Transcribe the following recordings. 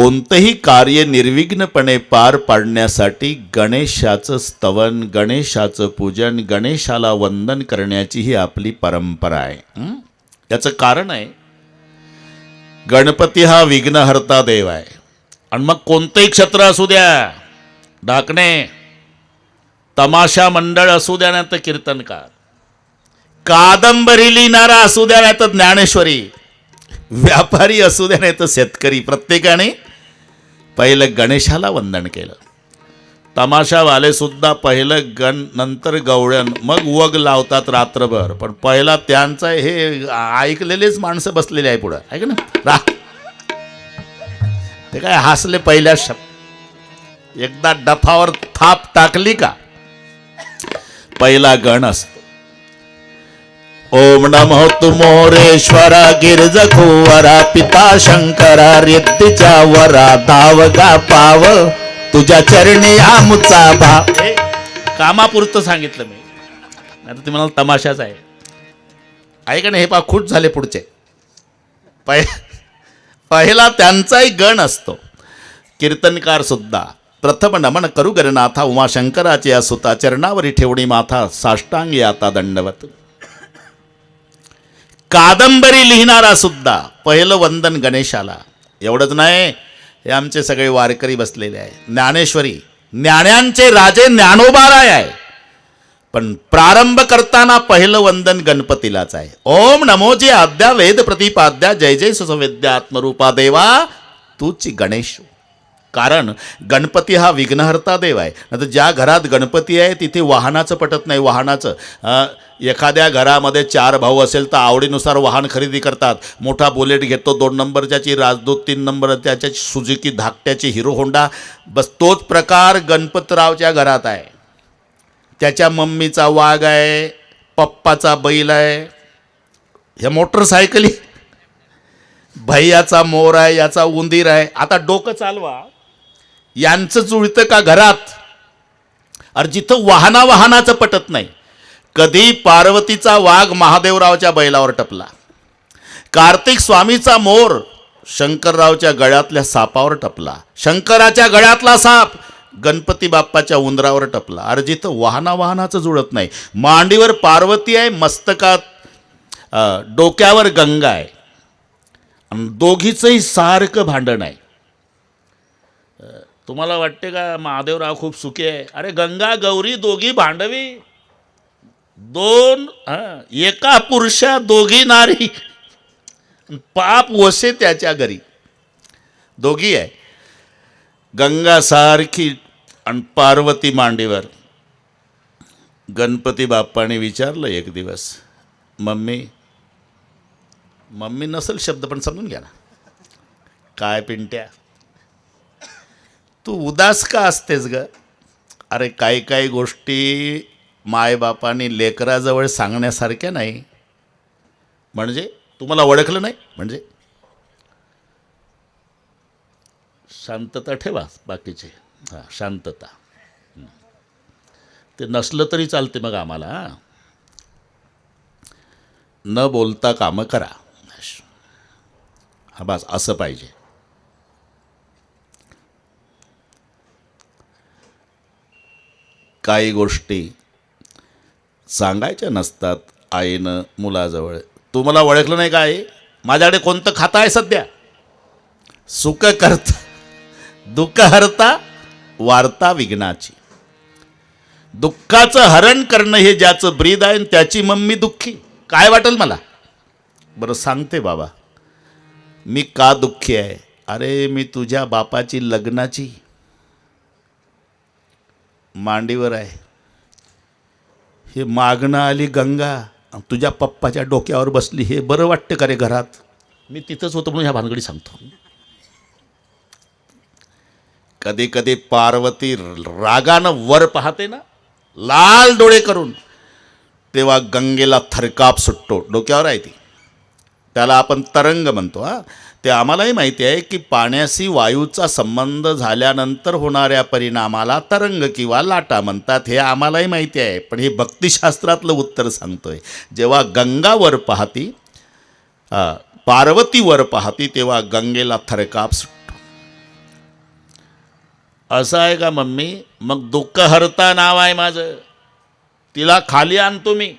कोणतंही कार्य निर्विघ्नपणे पार पाडण्यासाठी गणेशाचं स्तवन गणेशाचं पूजन गणेशाला वंदन करण्याची ही आपली परंपरा आहे. याचं कारण आहे गणपती हा विघ्नहर्ता देव आहे. आणि मग कोणतंही क्षेत्र असू द्या ढाकणे तमाशा मंडळ असू द्या नाही तर कीर्तनकार. कादंबरी लिहिणारा असू द्या नाही तर ज्ञानेश्वरी. व्यापारी असू द्या नाही तर शेतकरी प्रत्येकाने पहिलं गणेशाला वंदन केलं. तमाशावाले सुद्धा पहिलं गण नंतर गवळण मग वग लावतात रात्रभर. पण पहिला त्यांचं हे ऐकलेलेच माणसं बसलेले आहे पुढं. ऐक ना रा. ते काय हसले पहिल्या शब्द एकदा डफावर थाप टाकली का? पहिला गण असतो. ओम नमो तु मोरेश्वरा गिरज कुवरा पिता शंकरा रिद्धीच्या वरा धावगा पाव तुझ्या चरणी आमुचा भाव हे कामापुरतं सांगितलं मी. आता तुम्ही म्हणाल तमाशाच आहे. ऐका ना हे पा खूट झाले पुढचे. पहि पहिला त्यांचाही गण असतो. कीर्तनकार सुद्धा. प्रथम नमन करू गरनाथा उमाशंकराचे या सुता चरणावरी ठेवणी माथा साष्टांगी आता दंडवत. कादंबरी लिहिणारा सुद्धा पहिलं वंदन गणेशाला. एवढंच नाही हे आमचे सगळे वारकरी बसलेले आहे ज्ञानेश्वरी ज्ञान्यांचे राजे ज्ञानोबाराय आहे. पण प्रारंभ करताना पहिलं वंदन गणपतीलाच आहे. ओम नमोजी आद्या वेद प्रतिपाद्या जय जय सुसवेद्या आत्मरूपा देवा तूची गणेश. कारण गणपती हा विघ्नहर्ता देव आहे. नंतर ज्या घरात गणपती आहे तिथे वाहनाचं पटत नाही. वाहनाचं एखाद्या घरामध्ये चार भाऊ असेल तर आवडीनुसार वाहन खरेदी करतात. मोठा बुलेट घेतो दोन नंबरच्याची राजदूत तीन नंबर त्याच्याची सुजुकी धाकट्याची हिरो होंडा. बस तोच प्रकार गणपतरावच्या घरात आहे. त्याच्या मम्मीचा वाघ आहे पप्पाचा बैल आहे. ह्या मोटरसायकली. भैयाचा मोर आहे याचा उंदीर आहे. आता डोकं चालवा. यांचं जुळतं का घरात? अरे जिथं वाहना वाहनाचं पटत नाही कधी पार्वतीचा वाघ महादेवरावच्या बैलावर टपला. कार्तिक स्वामीचा मोर शंकररावच्या गळ्यातल्या सापावर टपला. शंकराच्या गळ्यातला साप गणपती बाप्पाच्या उंदरावर टपला. अरे जिथं वाहना वाहनाचं जुळत नाही मांडीवर पार्वती आहे मस्तकात डोक्यावर गंगा आहे. आणि दोघीचंही सारखं भांडण आहे. तुम्हाला वाटते का महादेवराव खूप सुखी आहे? अरे गंगा गौरी दोघी भांडवी दोन एका पुरुषा दोघी नारी. पाप वसे त्याच्या घरी. दोघी आहे. गंगा सारखी आणि पार्वती मांडीवर. गणपती बाप्पाने विचारलं एक दिवस मम्मी मम्मी नसेल शब्द पण समजून घ्या ना. काय पिंट्या तू उदास का असतेस ग? अरे काही काही गोष्टी मायबापाने लेकराजवळ सांगण्यासारख्या नाही. म्हणजे तुम्हाला ओळखलं नाही? म्हणजे? शांतता ठेवा बाकीचे. हां शांतता. ते नसलं तरी चालते मग आम्हाला हां. न बोलता कामं करा. हा बस असं पाहिजे. काही गोष्टी सांगायच्या नसतात आईनं मुलाजवळ. तू मला ओळखलं नाही का आई? माझ्याकडे कोणतं खातं आहे सध्या? सुख करता दुःख हरता वार्ता विघ्नाची. दुःखाचं हरण करणं हे ज्याचं ब्रीद आहे त्याची मम्मी दुःखी. काय वाटेल मला? बरं सांगते बाबा. मी का दुःखी आहे? अरे मी तुझ्या बापाची लग्नाची मांडीवर आहे. हे मागणं आली गंगा तुझ्या पप्पाच्या डोक्यावर बसली हे बरं वाटतं का रे घरात? मी तिथंच होतो म्हणून ह्या भानगडी सांगतो. कधी कधी पार्वती रागानं वर पाहते ना लाल डोळे करून तेव्हा गंगेला थरकाप सुटतो. डोक्यावर आहे ती. त्याला आपण तरंग म्हणतो हां. ते आम्हालाही माहिती आहे की पाण्याशी वायूचा संबंध झाल्यानंतर होणाऱ्या परिणामाला तरंग किंवा लाटा म्हणतात हे आम्हालाही माहिती आहे. पण हे भक्तिशास्त्रातलं उत्तर सांगतोय. जेव्हा गंगावर पाहती पार्वतीवर पाहती तेव्हा गंगेला थरकाप सुटतो. असं आहे का मम्मी? मग दुःख हरता नाव आहे माझं. तिला खाली आणतो मी.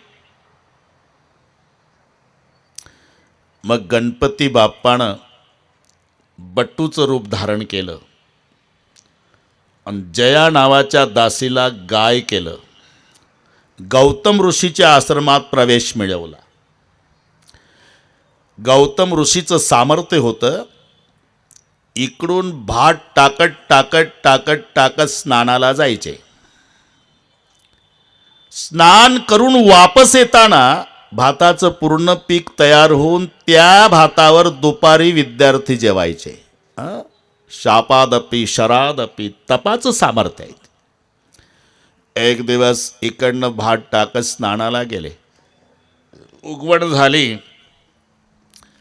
मग गणपती बाप्पानं बट्टूचं रूप धारण केलं. आणि जया नावाच्या दासीला गाय केलं. गौतम ऋषीच्या आश्रमात प्रवेश मिळवला. गौतम ऋषीचं सामर्थ्य होतं इकडून भात टाकत टाकत टाकत टाकत स्नानाला जायचे. स्नान करून वापस येताना भाताचं पूर्ण पीक तयार होऊन त्या भातावर दुपारी विद्यार्थी जेवायचे. शापादपी शरादपी तपाचं सामर्थ्य आहे. एक दिवस इकडनं भात टाकत स्नानाला गेले. उगवण झाली.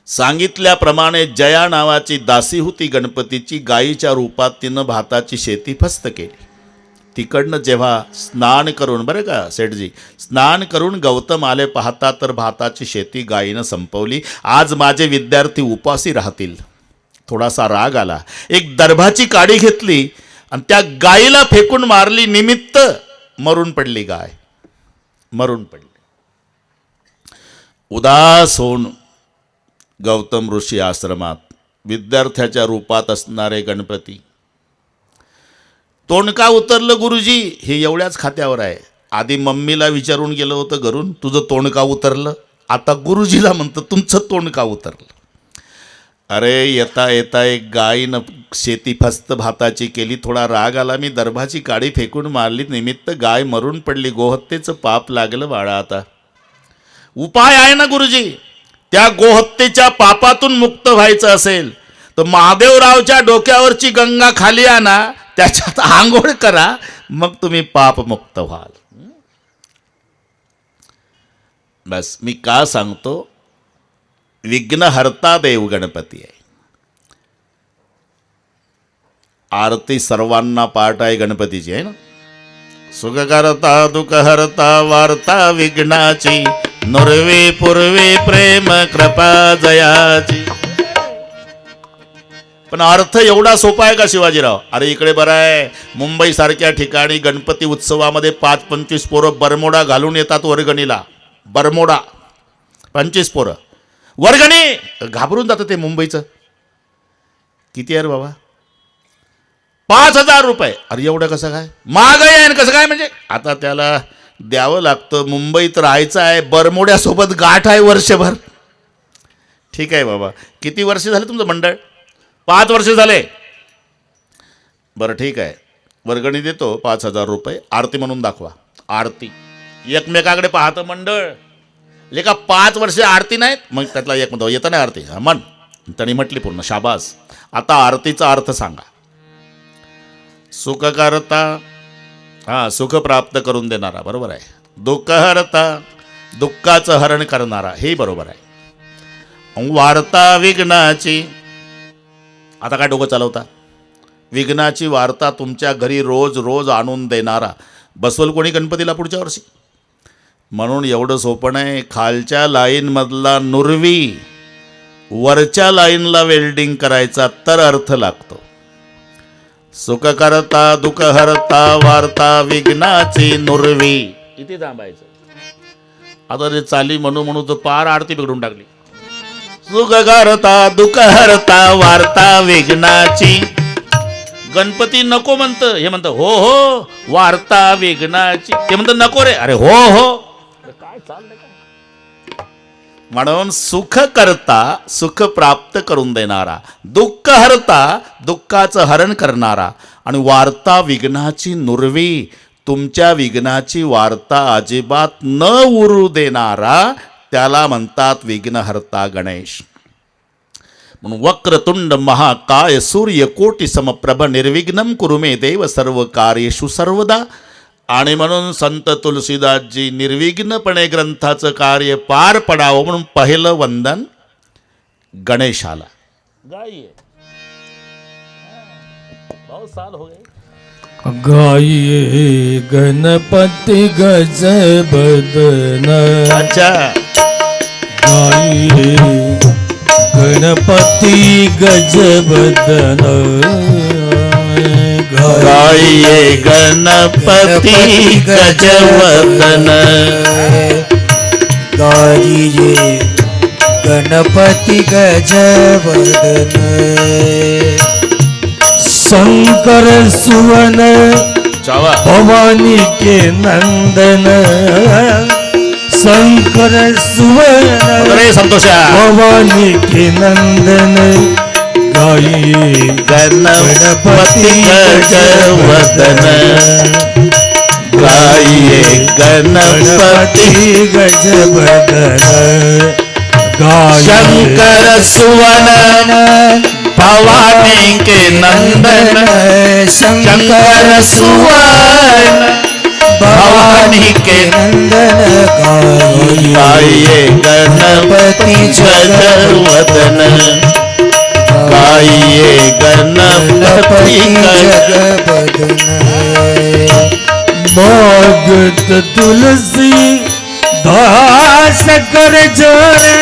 सांगितल्याप्रमाणे जया नावाची दासी होती गणपतीची गायीच्या रूपात तिनं भाताची शेती फस्त केली. तिकडनं जेव्हा स्नान करून बरं का सेठजी स्नान करून गौतम आले पाहता तर भाताची शेती गायीनं संपवली. आज माझे विद्यार्थी उपासी राहतील. थोडासा राग आला. एक दर्भाची काडी घेतली आणि त्या गायीला फेकून मारली. निमित्त मरून पडली गाय. मरून पडली. उदास होऊन गौतम ऋषी आश्रमात विद्यार्थ्याच्या रूपात असणारे गणपती तोंड का उतरलं गुरुजी? हे एवढ्याच खात्यावर आहे. आधी मम्मीला विचारून गेलं होतं घरून तुझं तोंड का उतरलं? आता गुरुजीला म्हणतं तुमचं तोंड का उतरलं? अरे येता येता एक गायीनं शेती फस्त भाताची केली थोडा राग आला मी दर्भाची काडी फेकून मारली निमित्त गाय मरून पडली गोहत्येचं पाप लागलं बाळा आता. उपाय आहे ना गुरुजी? त्या गोहत्येच्या पापातून मुक्त व्हायचं असेल तर महादेवरावच्या डोक्यावरची गंगा खाली आणा त्याच्यात आंघोळ करा मग तुम्ही पापमुक्त व्हाल. बस मी का सांगतो? विघ्नहर्ता देव गणपती आहे. आरती सर्वांना पाठ आहे गणपतीची आहे ना? सुखकर्ता दुखहर्ता वार्ता विघ्नाची नुरवी पूर्वी प्रेम कृपा जयाची. पण अर्थ एवढा सोपा आहे का शिवाजीराव? अरे इकडे बरं आहे. मुंबईसारख्या ठिकाणी गणपती उत्सवामध्ये पाच पंचवीस पोरं बरमोडा घालून येतात वर्गणीला. बरमोडा. पंचवीस पोरं. वर्गणी! घाबरून जातं ते मुंबईचं. किती आहे रे बाबा? पाच हजार रुपये. अरे एवढं कसं काय? महागाई आहे ना कसं काय म्हणजे? आता त्याला द्यावं लागतं. मुंबईत राहायचं आहे. बरमोड्यासोबत गाठ आहे वर्षभर. ठीक आहे बाबा. किती वर्ष झाले तुमचं मंडळ? पाच वर्ष झाले. बरं ठीक आहे. वर्गणी देतो पाच हजार रुपये. आरती म्हणून दाखवा. आरती. एकमेकाकडे पाहतं मंडळ. लेका पाच वर्ष आरती नाहीत. मग त्यातला एक म्हणतो येतं नाही आरती? हा म्हण. त्यांनी म्हटली पूर्ण शाबास. आता आरतीचा अर्थ सांगा. सुख करता हां सुख प्राप्त करून देणारा बरोबर आहे. दुःख हरता दुःखाचं हरण करणारा हे बरोबर आहे. वार्ता विघ्नाची आता काय डोकं चालवता? विघ्नाची वार्ता तुमच्या घरी रोज रोज आणून देणारा. बसवल कोणी गणपतीला पुढच्या वर्षी? म्हणून एवढं सोपं आहे खालच्या लाईनमधला नुरवी वरच्या लाईनला वेल्डिंग करायचा तर अर्थ लागतो. सुख करता दुःख हरता वार्ता विघ्नाची नुरवी. इथे थांबायचं. आता ते चाली म्हणू म्हणू तर पार आरती बिघडून टाकली. सुख दुखहरता दुःख वार्ता विघ्नाची. गणपती नको म्हणतं हे म्हणतं हो हो वार्ता विघ्नाची. ते म्हणत नको रे. अरे हो हो. काय चाललंय म्हणून सुख करता सुख प्राप्त करून देणारा दुःख हरता दुःखाचं हरण करणारा आणि वार्ता विघ्नाची नुरवी तुमच्या विघ्नाची वार्ता अजिबात न उरू देणारा त्याला म्हणतात विघ्नहर्ता गणेश. म्हणून वक्रतुंड महाकाय सूर्य कोटी समप्रभ निर्विघ्नम कुरु मे देव सर्व कार्येषु सर्वदा. आणि म्हणून संत तुलसीदासजी निर्विघ्नपणे ग्रंथाचं कार्य पार पडावं म्हणून पहिलं वंदन गणेशाला. गाइए बहुत साल हो गए गाइए गणपति गज बदन अच्छा. गणपति गज बदन गाये गणपती गजवदन गाईये गणपती गजवदन शंकर सुवन चावा भवानी के नंदन। शंकर सुवन अरे संतोषा भवानी के नंदन गाइए गणपती गजवदन. गाये गणपती गजबदन गाइए शंकर सुवन भवानी के नंदन. शंकर सुवन भवानी के नंदन गाये गणपति जगवदन गाये गणपति जगबदन भगत तुलसी दास कर जोरे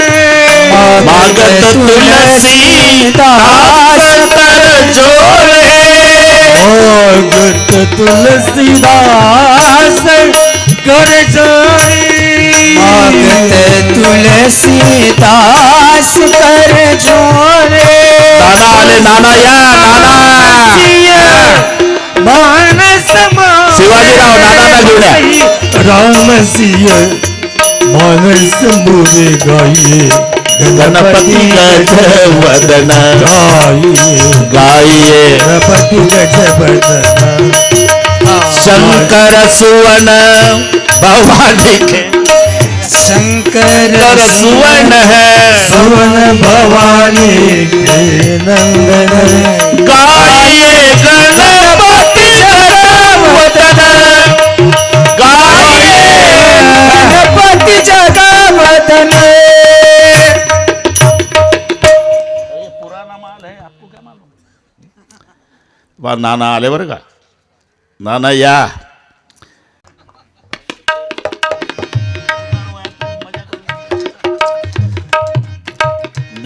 मागत तुलसी दास भगत तुलसी दास कर जोरे भगत तुलसीदास कर जोरे नाना आले नाना या नाना। मानस शिवाजीराव, नानांना घेऊन या. राम सिंह मानस मोरे गाइए। गणपती गजवदन। गाइए गाये। गणपती गजबदन शंकर सुवन भवानी के शंकर कर सुवन है। सुवन भवानी के नंदन। गाये गणपति जगवदन गाये गणपति जगवदन वा नाना आले बरं का? नाना या.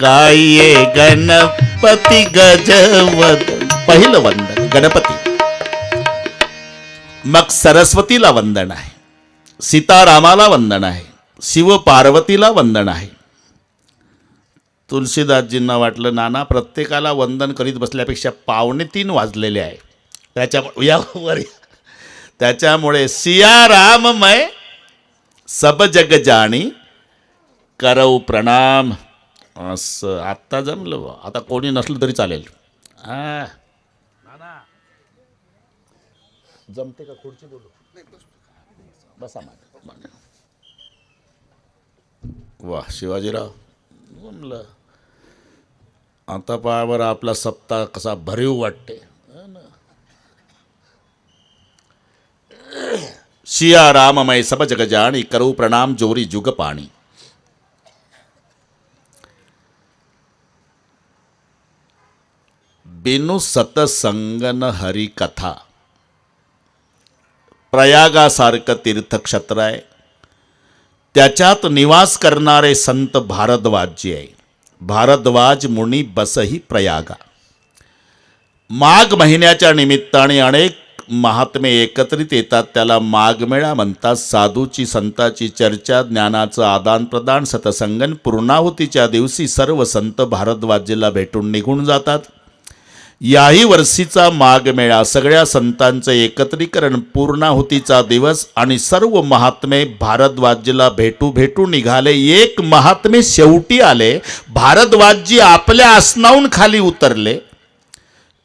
गाये गणपती गजवदन पहिलं वंदन गणपती. मग सरस्वतीला वंदन आहे सीतारामाला वंदन आहे शिव पार्वतीला वंदन आहे. तुलसीदासजींना वाटलं नाना प्रत्येकाला वंदन करीत बसल्यापेक्षा पावणे तीन वाजलेले आहे. त्याच्यामुळे यावर त्याच्यामुळे सिया राममय सब जग जाणी करऊ प्रणाम. असं आत्ता जमलं. आता कोणी नसलं तरी चालेल. हा जमते का खुर्ची बोलू? बसा. मागे. वा शिवाजीराव जमलं. आता पहा आपला सप्ताह कसा भरीव वाटते शिया राममय सब जग जाणी करू प्रणाम जोरी जुग पाणी. बिनु सतसंगन हरी कथा. प्रयागासारखं तीर्थक्षेत्र आहे. त्याच्यात निवास करणारे संत भारद्वाजी आहे. भारद्वाज मुनी बसही प्रयागा. माघ महिन्याच्या निमित्ताने अनेक महात्मे एकत्रित येतात. त्याला माघमेळा म्हणतात. साधूची संताची चर्चा ज्ञानाचं आदानप्रदान सतसंगन पूर्णाहुतीच्या दिवशी सर्व संत भारद्वाजीला भेटून निघून जातात. याही वर्षीचा माघमेळा सगळ्या संतांचं एकत्रीकरण पूर्णाहुतीचा दिवस आणि सर्व महात्मे भारद्वाजीला भेटू भेटू निघाले. एक महात्मे शेवटी आले. भारद्वाजी आपल्या आसनाहून खाली उतरले.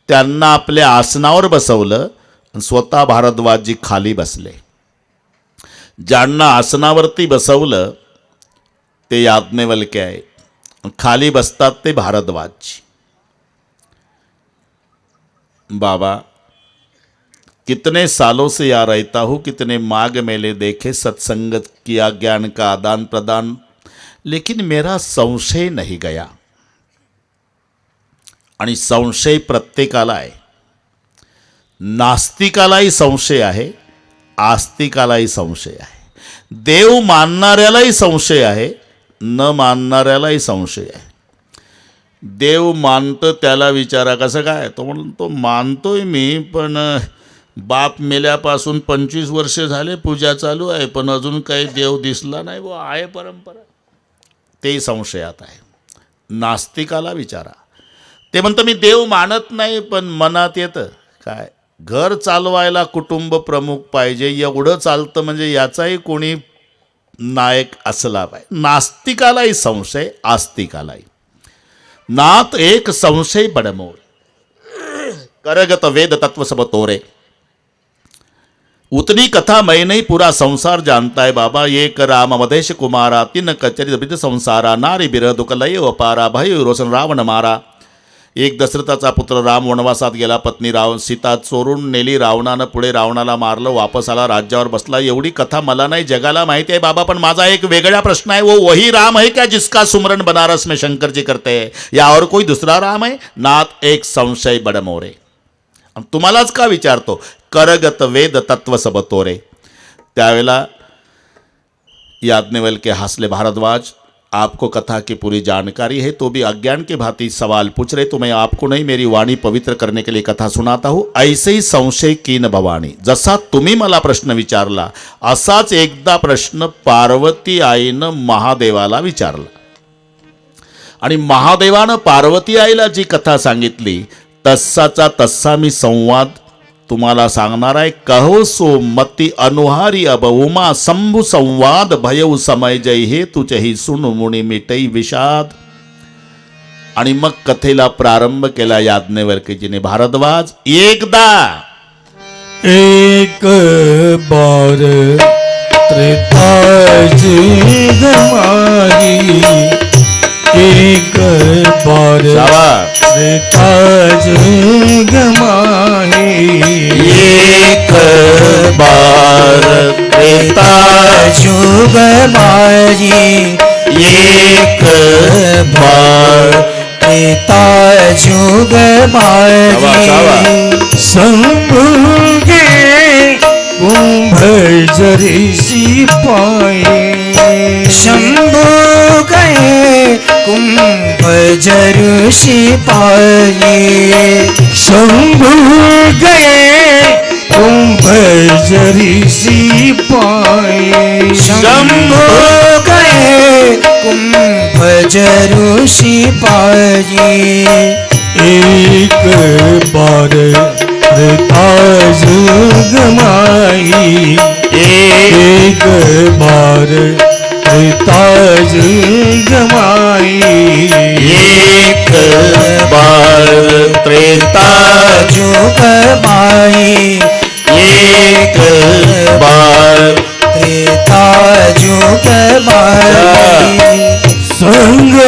त्यांना आपल्या आसनावर बसवलं स्वतः भारद्वाजी खाली बसले. ज्यांना आसनावरती बसवलं ते याज्ञवल्के आहे खाली बसतात ते भारद्वाज बाबा, कितने सालों से यहाँ रहता हूँ, कितने माघ मेले देखे, सत्संगत किया, ज्ञान का आदान प्रदान, लेकिन मेरा संशय नहीं गया। संशय प्रत्येकाला आहे नास्तिकालाही संशय आहे आस्तिकालाही संशय आहे, देव मानणाऱ्यालाही संशय आहे, न मानणाऱ्यालाही संशय आहे। देव मानतं त्याला विचारा. कसं काय? तो म्हणतो मानतोय मी पण बाप मेल्यापासून पंचवीस वर्षे झाले पूजा चालू आहे पण अजून काही देव दिसला नाही. व आहे परंपरा. ते संशयात आहे. नास्तिकाला विचारा. ते म्हणतं मी देव मानत नाही पण मनात येतं. काय? घर चालवायला कुटुंब प्रमुख पाहिजे. एवढं चालतं म्हणजे याचाही कोणी नायक असला पाहिजे. नास्तिकालाही संशय आस्तिकालाही. नात एक संशय बडमोर करगत वेद तत्व सब तोरे उतनी कथा मैं नहीं पूरा संसार जानता है बाबा एक राम मधेश कुमारा तीन कचरी संसारा नारी बिर दुकलय अपारा भय रोशन रावण मारा एक दशरथाचा पुत्र राम वनवासात गेला. पत्नी राव सीता चोरून नेली. रावणानं पुढे रावणाला मारलं. वापस आला. राज्यावर बसला. एवढी कथा मला नाही जगाला माहिती आहे बाबा पण माझा एक वेगळा प्रश्न आहे. वो वही राम है क्या जिसका सुमरन बनारस में शंकर जी करते यावर कोई दुसरा राम आहे नात एक संशय बडमोरे. तुम्हालाच का विचारतो करगत वेद तत्व सबतोरे त्यावेळेला याज्ञवल्के हसले हंसले भारद्वाज. आपको कथा की पूरी जानकारी है तो भी अज्ञान के भांति सवाल पूछ रहे तो मैं आपको नहीं मेरी वाणी पवित्र करने के लिए कथा सुनाता हूँ। ऐसे ही संशय कीन भवानी। जसा तुम्ही मला प्रश्न विचारला असाच एकदा प्रश्न पार्वती आईनं महादेवाला विचारला। आणि महादेवानं पार्वती आईला जी कथा सांगितली तस्साचा तस्सा मी संवाद तुम्हाला सांगणार आहे कहो सो मती अनुहारी अब उमा संभू संवाद भयऊ समय जय हे तुझेही सुन मुणी मिटई विषाद। आणि मग कथेला प्रारंभ केला याज्ञवर्कीजीने भारद्वाज एकदा! एक बार त्रिताजी जरुषि पाए शंभु गये कुंभ जरीसी पाए शंभू गए कुंभ जरुषि पाए एक बार ताज गमाई. एक बार ताज गमाई. बार त्रेता जुग माई एक बार त्रेता जुग माई संग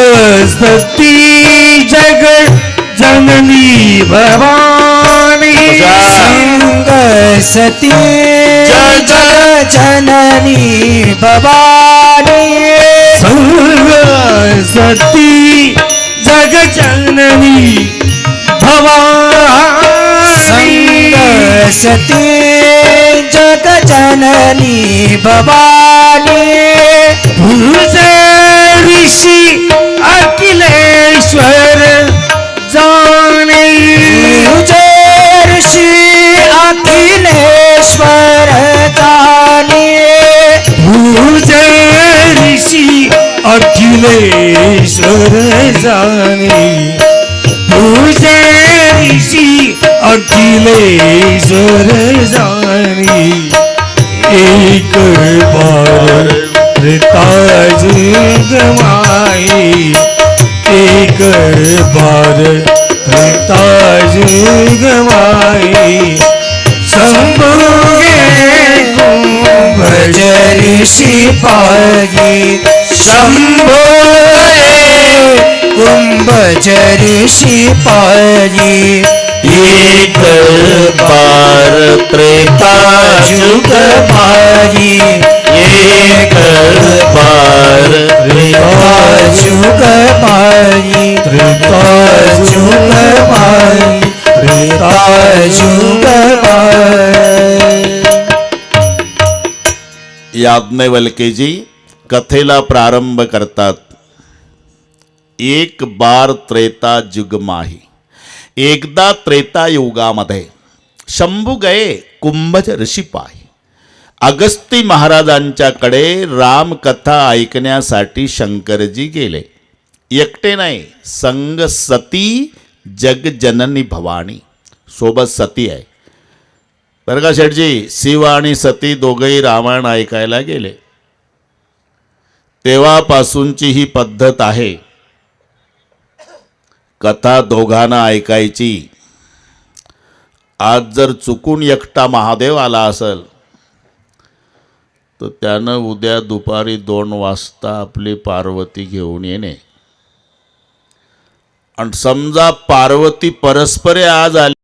सती जग जननी भवानी। संग सती जग जननी भवानी। संग सती जग जननी भवानी। सती जग जननी भवानी। तुझे ऋषि अखिलेश्वर अखिलेश्वर जाने तुझे ऋषि अखिलेश्वर जाने एक बार ताज गमाई एक बार ताज गमाई संभोगे कुंभ भज शंभो कुंभ ऋषि पागी एक बार त्रेता जुग पागी एक बार त्रेता जुग पागी त्रेता जुग पागी त्रेता जुग पागी याज्ञवल्केजी कथेला प्रारंभ करतात एक बार त्रेता जुग माही एकदा त्रेता युगामध्ये शंभू गये कुंभज ऋषीपाय अगस्ती महाराजांच्याकडे रामकथा ऐकण्यासाठी शंकरजी गेले. एकटे नाही संग सती जगजननी भवानी. सोबत सती आहे. बरं का शेठजी शिव आणि सती दोघंही रामायण ऐकायला गेले. तेव्हापासूनची ही पद्धत आहे. कथा दोघांना ऐकायची. आज जर चुकून एकटा महादेव आला असेल तर त्यानं उद्या दुपारी दोन वाजता आपली पार्वती घेऊन येणे. आणि समजा पार्वती परस्परे आज आली